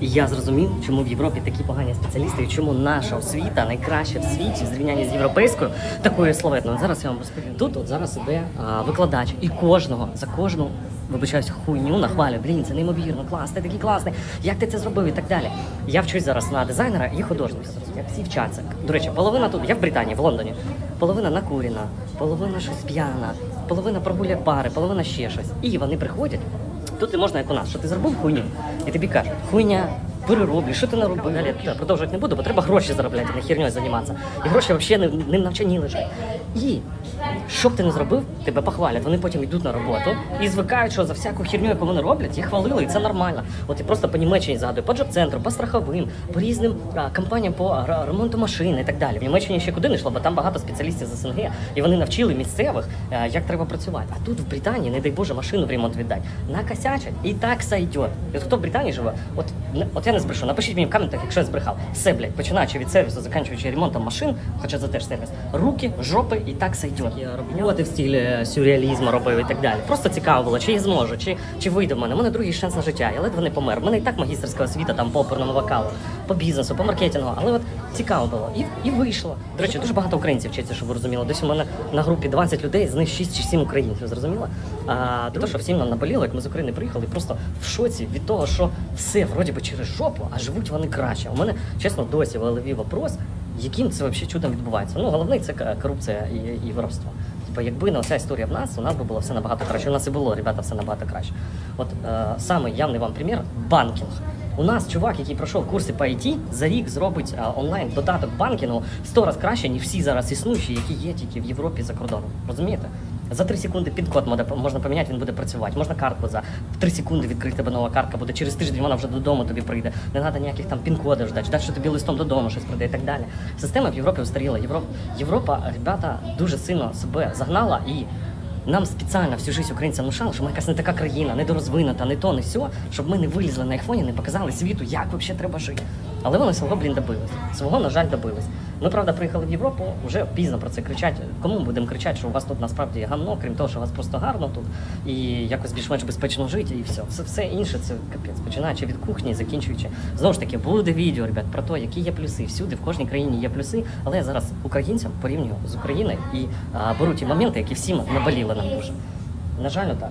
І я зрозумів, чому в Європі такі погані спеціалісти, і чому наша освіта найкраща в світі в зрівнянні з європейською, такою славетною. Зараз я вам розповім. Тут от зараз іде викладач, і кожного за кожну. Вибачаюсь, хуйню нахвалює. Блін, це неймовірно, клас, ти такий класний. Як ти це зробив і так далі. Я вчусь зараз на дизайнера і художника. Як всі вчаться. До речі, половина тут, я в Британії, в Лондоні. Половина накурена, половина щось п'яна, половина прогуляє пари, половина ще щось. І вони приходять. Тут не можна, як у нас, що ти зробив хуйню, і тобі кажуть, хуйня, перероблю, що ти наробив? Я продовжувати не буду, бо треба гроші заробляти, не херньою займатися. І гроші взагалі не, не в лежать. І що б ти не зробив, тебе похвалять. Вони потім йдуть на роботу і звикають, що за всяку херню, яку вони роблять, їх хвалили, і це нормально. От і просто по Німеччині згадую, по джоб-центру, по страховим, по різним а, компаніям по р- ремонту машин і так далі. В Німеччині ще куди не йшло, бо там багато спеціалістів з СНГ, і вони навчили місцевих, е, як треба працювати. А тут в Британії, не дай Боже, машину в ремонт віддать. Накосячать і так от хто в Британії живе, от, от я не збрешу, напишіть мені в коментах, якщо я збрехав. Все, блядь, починаючи від сервісу, закінчуючи ремонтом машин, хоча це теж сервіс, руки, жопи і так сойдет. Я роботи в стилі сюрреалізму робив і так далі. Просто цікаво було, чи я зможу, чи, чи вийде в мене. У мене другий шанс на життя. Я ледве не помер. У мене і так магістерська освіта там по оперному вокалу, по бізнесу, по маркетингу. Але от цікаво було. І, і вийшло. До речі, дуже багато українців вчиться, щоб ви розуміли. Десь у мене на групі 20 людей, з них 6 чи 7 українців. Зрозуміло? А то, що всім нам наболіло, як ми з України приїхали, просто в шоці від того, що все вроді би через жопу, а живуть вони краще. У мене чесно досі в голові вопрос, яким це взагалі чудом відбувається. Ну головне це корупція і, і воровство. Типа, якби не оця історія в нас, у нас би було все набагато краще. У нас і було, ребята, все набагато краще. От е, саме явний вам примір банкінг. У нас чувак, який пройшов курси по IT, за рік зробить е, онлайн додаток банкінгу в 100 разів краще, ніж всі зараз існуючі, які є тільки в Європі за кордоном. Розумієте? За 3 секунди пін-код можна, можна поміняти, він буде працювати. Можна картку за 3 секунди відкрити тебе нова картка буде. Через тиждень вона вже додому тобі прийде. Не треба ніяких там пін-кодів ждати, ждати, що тобі листом додому щось прийде і так далі. Система в Європі устаріла. Європа, Європа, ребята, дуже сильно себе загнала і. Нам спеціально всю життя українцям внушали, що ми якась не така країна, недорозвинута, не то, не сьо, щоб ми не вилізли на айфоні, не показали світу, як взагалі треба жити. Але вони свого, блін, добились. Свого, на жаль, добились. Ми, правда, приїхали в Європу, вже пізно про це кричать. Кому ми будемо кричати, що у вас тут насправді гамно, крім того, що у вас просто гарно тут і якось більш-менш безпечно жити, і все. Все, все інше це капець, починаючи від кухні, закінчуючи. Знову ж таки, буде відео, ребят, про те, які є плюси. Всюди, в кожній країні є плюси, але я зараз українцям порівнюю з Україною і а, беру ті моменти, які всім наболіли нам дуже. На жаль, так.